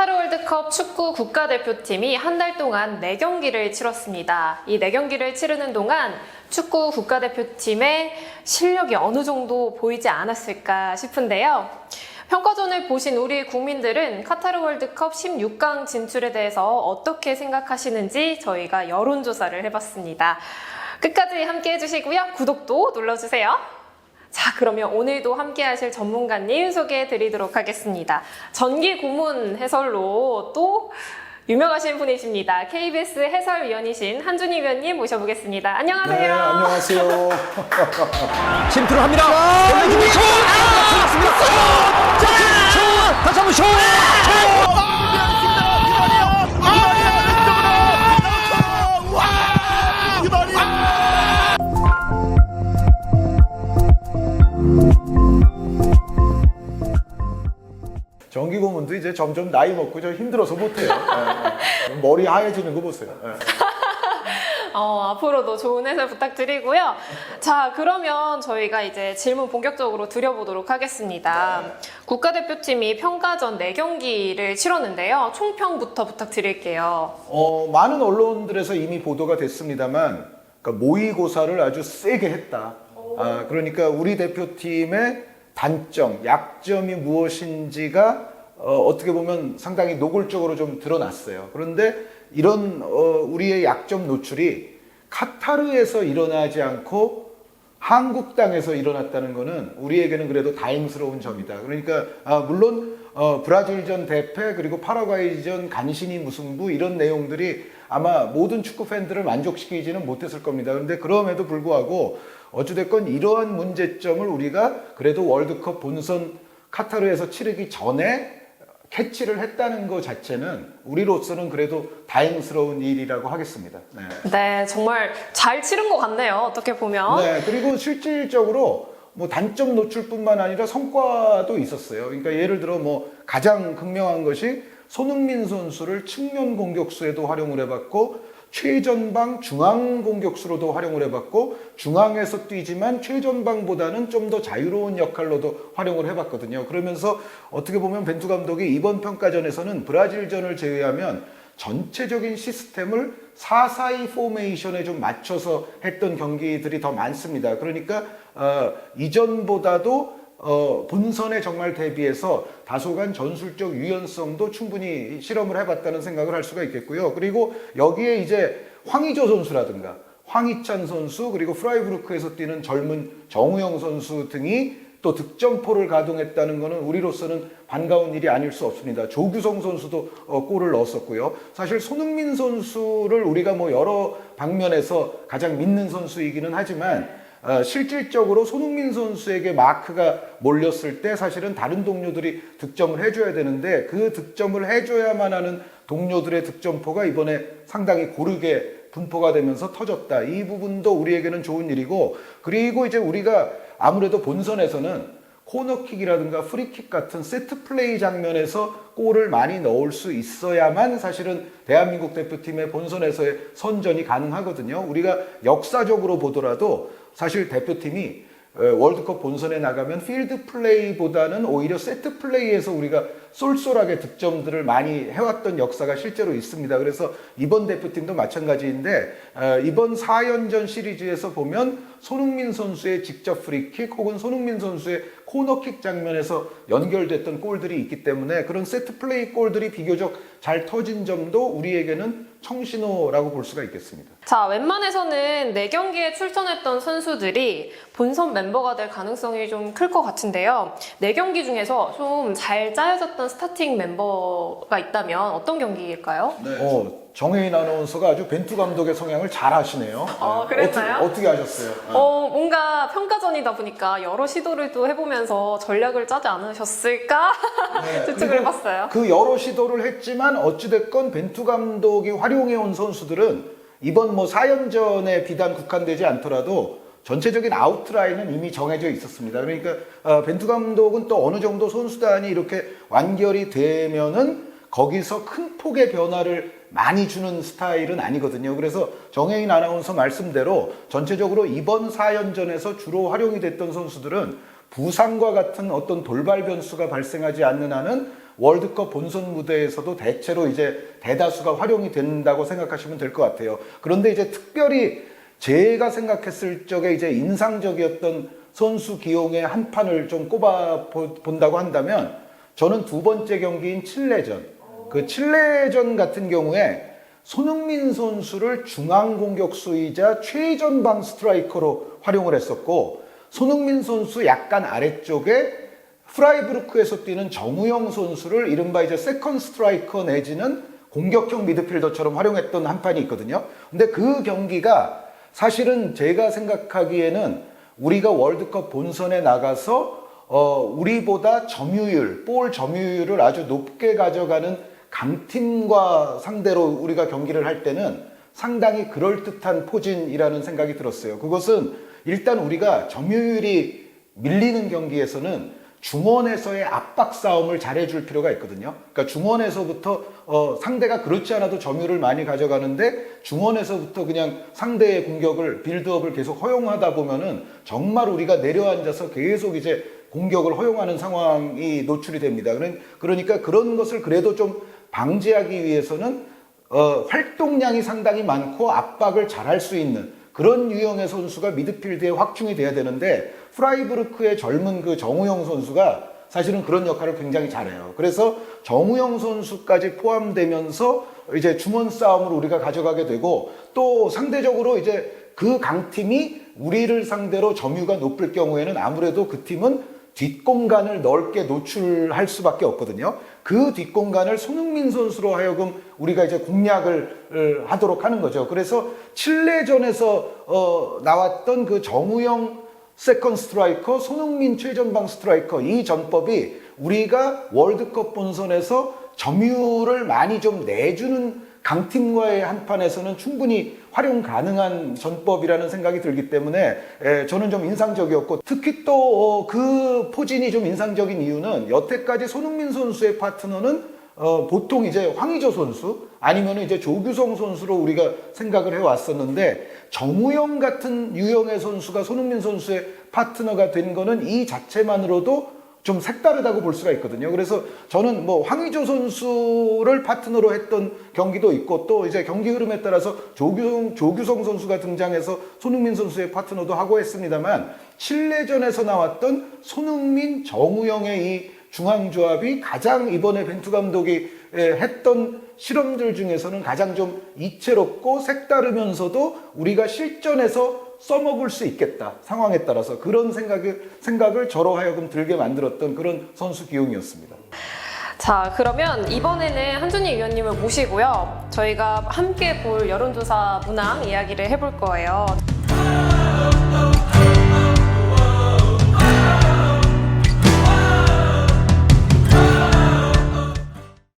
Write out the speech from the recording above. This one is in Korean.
카타르 월드컵 축구 국가대표팀이 한 달 동안 4경기를 치렀습니다. 이 4경기를 치르는 동안 축구 국가대표팀의 실력이 어느 정도 보이지 않았을까 싶은데요. 평가전을 보신 우리 국민들은 카타르 월드컵 16강 진출에 대해서 어떻게 생각하시는지 저희가 여론조사를 해봤습니다. 끝까지 함께 해주시고요. 구독도 눌러주세요. 자, 그러면 오늘도 함께 하실 전문가님 소개해 드리도록 하겠습니다. 전기 고문 해설로 또 유명하신 분이십니다. KBS 해설위원이신 한준희 위원님 모셔보겠습니다. 안녕하세요. 네, 안녕하세요. 침투를 합니다. 올려주고 슛! 아! 들어갔습니다. 슛! 다시 한번 슛! 슛! 이제 점점 나이 먹고 좀 힘들어서 못해요. 예, 예. 머리 하얘지는 거 보세요. 예. 어, 앞으로도 좋은 해설 부탁드리고요. 자, 그러면 저희가 이제 질문 본격적으로 드려보도록 하겠습니다. 국가대표팀이 평가전 4경기를 치렀는데요. 총평부터 부탁드릴게요. 어, 많은 언론들에서 이미 보도가 됐습니다만 그러니까 모의고사를 아주 세게 했다. 아, 그러니까 우리 대표팀의 단점, 약점이 무엇인지가 어, 떻게 보면 상당히 노골적으로 좀 드러났어요. 그런데 이런 어, 우리의 약점 노출이 카타르에서 일어나지 않고 한국 땅에서 일어났다는 것은 우리에게는 그래도 다행스러운 점이다. 그러니까 아, 물론 어, 브라질전 대패 그리고 파라과이전 간신히 무승부 이런 내용들이 아마 모든 축구 팬들을 만족시키지는 못했을 겁니다. 그런데 그럼에도 불구하고 어찌됐건 이러한 문제점을 우리가 그래도 월드컵 본선 카타르에서 치르기 전에 캐치를 했다는 것 자체는 우리로서는 그래도 다행스러운 일이라고 하겠습니다. 네. 네, 정말 잘 치른 것 같네요. 어떻게 보면. 네, 그리고 실질적으로 뭐 단점 노출뿐만 아니라 성과도 있었어요. 그러니까 예를 들어 뭐 가장 극명한 것이 손흥민 선수를 측면 공격수에도 활용을 해봤고 최전방 중앙 공격수로도 활용을 해봤고 중앙에서 뛰지만 최전방보다는 좀 더 자유로운 역할로도 활용을 해봤거든요. 그러면서 어떻게 보면 벤투 감독이 이번 평가전에서는 브라질전을 제외하면 전체적인 시스템을 4-4-2 포메이션에 좀 맞춰서 했던 경기들이 더 많습니다. 그러니까 어, 이전보다도 어, 본선에 정말 대비해서 다소간 전술적 유연성도 충분히 실험을 해봤다는 생각을 할 수가 있겠고요. 그리고 여기에 이제 황의조 선수라든가 황희찬 선수 그리고 프라이부르크에서 뛰는 젊은 정우영 선수 등이 또 득점포를 가동했다는 것은 우리로서는 반가운 일이 아닐 수 없습니다. 조규성 선수도 어, 골을 넣었었고요. 사실 손흥민 선수를 우리가 뭐 여러 방면에서 가장 믿는 선수이기는 하지만 어, 실질적으로 손흥민 선수에게 마크가 몰렸을 때 사실은 다른 동료들이 득점을 해줘야 되는데 그 득점을 해줘야만 하는 동료들의 득점포가 이번에 상당히 고르게 분포가 되면서 터졌다. 이 부분도 우리에게는 좋은 일이고 그리고 이제 우리가 아무래도 본선에서는 코너킥이라든가 프리킥 같은 세트 플레이 장면에서 골을 많이 넣을 수 있어야만 사실은 대한민국 대표팀의 본선에서의 선전이 가능하거든요. 우리가 역사적으로 보더라도 사실 대표팀이 어, 월드컵 본선에 나가면 필드 플레이보다는 오히려 세트 플레이에서 우리가 쏠쏠하게 득점들을 많이 해왔던 역사가 실제로 있습니다. 그래서 이번 대표팀도 마찬가지인데 어, 이번 4연전 시리즈에서 보면 손흥민 선수의 직접 프리킥 혹은 손흥민 선수의 코너킥 장면에서 연결됐던 골들이 있기 때문에 그런 세트 플레이 골들이 비교적 잘 터진 점도 우리에게는 청신호라고 볼 수가 있겠습니다. 자, 웬만해서는 4경기에 출전했던 선수들이 본선 멤버가 될 가능성이 좀 클 것 같은데요. 4경기 중에서 좀 잘 짜여졌던 스타팅 멤버가 있다면 어떤 경기일까요? 어, 정혜인 아나운서가 아주 벤투 감독의 성향을 잘 아시네요. 어, 네. 그랬나요? 어떻게, 어떻게 하셨어요? 어, 뭔가 평가전이다 보니까 여러 시도를 또 해보면서 전략을 짜지 않으셨을까? 추측을 그리고 해봤어요. 그 여러 시도를 했지만 어찌됐건 벤투 감독이 활용해온 선수들은 이번 뭐 4연전에 비단 국한되지 않더라도 전체적인 아웃라인은 이미 정해져 있었습니다. 그러니까 어, 벤투 감독은 또 어느 정도 선수단이 이렇게 완결이 되면은 거기서 큰 폭의 변화를 많이 주는 스타일은 아니거든요. 그래서 정혜인 아나운서 말씀대로 전체적으로 이번 4연전에서 주로 활용이 됐던 선수들은 부상과 같은 어떤 돌발 변수가 발생하지 않는 한은 월드컵 본선 무대에서도 대체로 이제 대다수가 활용이 된다고 생각하시면 될 것 같아요. 그런데 이제 특별히 제가 생각했을 적에 이제 인상적이었던 선수 기용의 한 판을 좀 꼽아 보- 본다고 한다면 저는 두 번째 경기인 칠레전. 그 칠레전 같은 경우에 손흥민 선수를 중앙 공격수이자 최전방 스트라이커로 활용을 했었고 손흥민 선수 약간 아래쪽에 프라이부르크에서 뛰는 정우영 선수를 이른바 이제 세컨 스트라이커 내지는 공격형 미드필더처럼 활용했던 한 판이 있거든요. 근데 그 경기가 사실은 제가 생각하기에는 우리가 월드컵 본선에 나가서 어, 우리보다 점유율, 볼 점유율을 아주 높게 가져가는 강팀과 상대로 우리가 경기를 할 때는 상당히 그럴듯한 포진이라는 생각이 들었어요. 그것은 일단 우리가 점유율이 밀리는 경기에서는 중원에서의 압박 싸움을 잘해줄 필요가 있거든요. 그러니까 중원에서부터 어, 상대가 그렇지 않아도 점유를 많이 가져가는데 중원에서부터 그냥 상대의 공격을 빌드업을 계속 허용하다 보면은 정말 우리가 내려앉아서 계속 이제 공격을 허용하는 상황이 노출이 됩니다. 그러니까 그런 것을 그래도 좀 방지하기 위해서는 어, 활동량이 상당히 많고 압박을 잘할 수 있는 그런 유형의 선수가 미드필드에 확충이 돼야 되는데 프라이부르크의 젊은 그 정우영 선수가 사실은 그런 역할을 굉장히 잘해요. 그래서 정우영 선수까지 포함되면서 이제 중원 싸움을 우리가 가져가게 되고 또 상대적으로 이제 그 강팀이 우리를 상대로 점유가 높을 경우에는 아무래도 그 팀은 뒷공간을 넓게 노출할 수밖에 없거든요. 그 뒷공간을 손흥민 선수로 하여금 우리가 이제 공략을 어, 하도록 하는 거죠. 그래서 칠레전에서 어, 나왔던 그 정우영 세컨 스트라이커, 손흥민 최전방 스트라이커 이 전법이 우리가 월드컵 본선에서 점유를 많이 좀 내주는 강팀과의 한판에서는 충분히 활용 가능한 전법이라는 생각이 들기 때문에 에, 저는 좀 인상적이었고 특히 또 그 포진이 좀 인상적인 이유는 여태까지 손흥민 선수의 파트너는 어, 보통 이제 황의조 선수 아니면 이제 조규성 선수로 우리가 생각을 해왔었는데 정우영 같은 유형의 선수가 손흥민 선수의 파트너가 된 거는 이 자체만으로도 좀 색다르다고 볼 수가 있거든요. 그래서 저는 뭐 황의조 선수를 파트너로 했던 경기도 있고 또 이제 경기 흐름에 따라서 조규성, 조규성 선수가 등장해서 손흥민 선수의 파트너도 하고 했습니다만 칠레전에서 나왔던 손흥민, 정우영의 이 중앙조합이 가장 이번에 벤투 감독이 에, 했던 실험들 중에서는 가장 좀 이채롭고 색다르면서도 우리가 실전에서 써먹을 수 있겠다 상황에 따라서 그런 생각을 생각을 저로 하여금 들게 만들었던 그런 선수 기용이었습니다. 자, 그러면 이번에는 한준희 위원님을 모시고요. 저희가 함께 볼 여론조사 문항 이야기를 해볼 거예요.